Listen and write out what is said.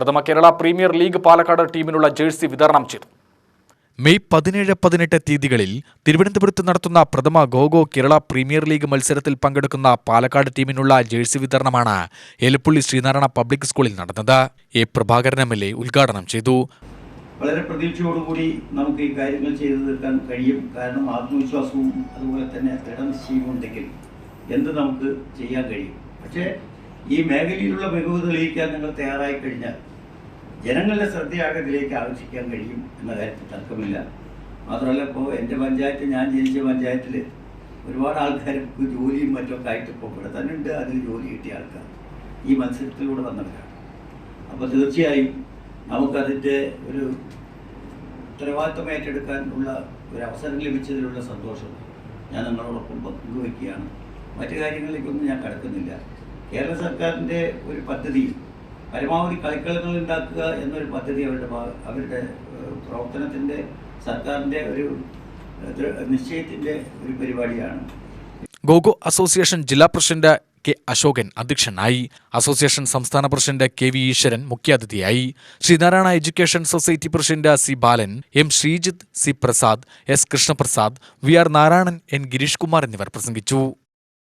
പ്രഥമ Kerala premier league Palakkad ടീമിനുള്ള jersey വിതരണം ചെയ്തു. മെയ് പതിനേഴ് പതിനെട്ട് തീയതികളിൽ തിരുവനന്തപുരത്ത് നടത്തുന്ന പ്രഥമ ഗോഗോ കേരള പ്രീമിയർ ലീഗ് മത്സരത്തിൽ പങ്കെടുക്കുന്ന പാലക്കാട് ടീമിനുള്ള ജേഴ്സി വിതരണമാണ് എലപ്പുള്ളി ശ്രീനാരായണ പബ്ലിക് സ്കൂളിൽ നടന്നത്. A Prabhakaran M L A ഉദ്ഘാടനം ചെയ്തു. വളരെ പ്രതീക്ഷയോടുകൂടി നമുക്ക് ഈ കാര്യങ്ങൾ ചെയ്തു തീർക്കാൻ കഴിയും. കാരണം ആത്മവിശ്വാസവും അതുപോലെ തന്നെ ദൃഢനിശ്ചയവും ഉണ്ടെങ്കിൽ എന്ത് നമുക്ക് ചെയ്യാൻ കഴിയും. പക്ഷേ ഈ മേഖലയിലുള്ള മികവ് തെളിയിക്കാൻ നിങ്ങൾ തയ്യാറായി കഴിഞ്ഞാൽ ജനങ്ങളുടെ ശ്രദ്ധയാകത്തിലേക്ക് ആകർഷിക്കാൻ കഴിയും എന്ന കാര്യത്തിൽ തർക്കമില്ല. മാത്രമല്ല ഇപ്പോൾ എന്റെ പഞ്ചായത്ത് ഞാൻ ജനിച്ച പഞ്ചായത്തിൽ ഒരുപാട് ആൾക്കാർ ജോലിയും മറ്റൊക്കെ ആയിട്ട് ഇപ്പോൾ ഇവിടെ തന്നെ ഉണ്ട് അതിൽ ജോലി കിട്ടിയ ആൾക്കാർ ഈ മത്സരത്തിലൂടെ വന്നവരാണ്. അപ്പോൾ തീർച്ചയായും നമുക്കതിന്റെ ഒരു ഉത്തരവാദിത്വം ഏറ്റെടുക്കാനുള്ള ഒരു അവസരം ലഭിച്ചതിലുള്ള സന്തോഷം ഞാൻ നിങ്ങളോടൊപ്പം പങ്കുവയ്ക്കുകയാണ്. മറ്റു കാര്യങ്ങളിലേക്കൊന്നും ഞാൻ കടക്കുന്നില്ല. കേരള സർക്കാരിന്റെ ഒരു പദ്ധതി പരമാവധി കളിക്കളങ്ങൾ ഉണ്ടാക്കുക എന്നൊരു പദ്ധതി അവരുടെ അവരുടെ പ്രവർത്തനത്തിന്റെ സർക്കാരിന്റെ ഒരു നിശ്ചയത്തിന്റെ ഒരു പരിപാടിയാണ്. ഗോഗോ അസോസിയേഷൻ ജില്ലാ പ്രസിഡന്റ് കെ അശോകൻ അധ്യക്ഷനായി. അസോസിയേഷൻ സംസ്ഥാന പ്രസിഡന്റ് കെ വി ഈശ്വരൻ മുഖ്യാതിഥിയായി. Sreenarayana education society president C Balan M Sreejith C Prasad S Krishnaprasad V R Narayanan N Girish Kumar എന്നിവർ പ്രസംഗിച്ചു.